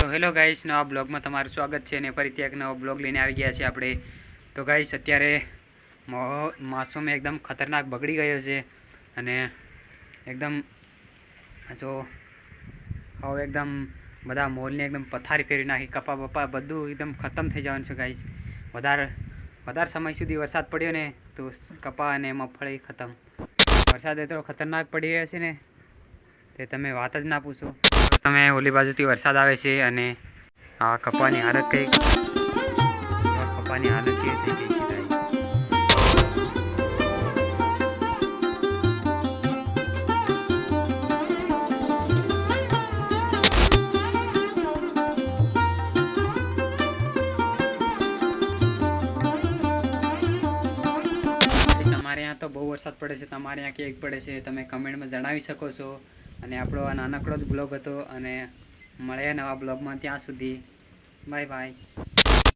તો hello guys, નવા બ્લોગમાં તમારું સ્વાગત છે અને ફરીથી એક નવો બ્લોગ લઈને આવી ગયા છે આપણે. તો ગાઈસ, અત્યારે મોસમ એકદમ ખતરનાક બગડી ગયો છે અને એકદમ, જો, હવે એકદમ બધા મોલને એકદમ પથારી ફેરવી નાખી, કપા બપા બધું એકદમ ખતમ થઈ જવાનું છે ગાઈસ. વધારે વધારે સમય સુધી વરસાદ પડ્યો ને તો કપા અને મગફળી ખતમ. વરસાદ એટલો ખતરનાક પડી રહ્યો છે ને, તે તમે વાત જ ના પૂછો. તમે ઓલી બાજુથી વરસાદ આવે છે અને આ કપાની હાલત કઈ આ કપાની હાલત કેવી થઈ ગઈ તમારે ત્યાં તો બહુ વરસાદ પડે છે, તમારે ત્યાં કેક પડે છે, તમે કમેન્ટમાં જણાવી શકો છો. અને આપણો આ નાનકડો જ બ્લોગ હતો અને મળ્યા નવા બ્લોગમાં ત્યાં સુધી. Bye bye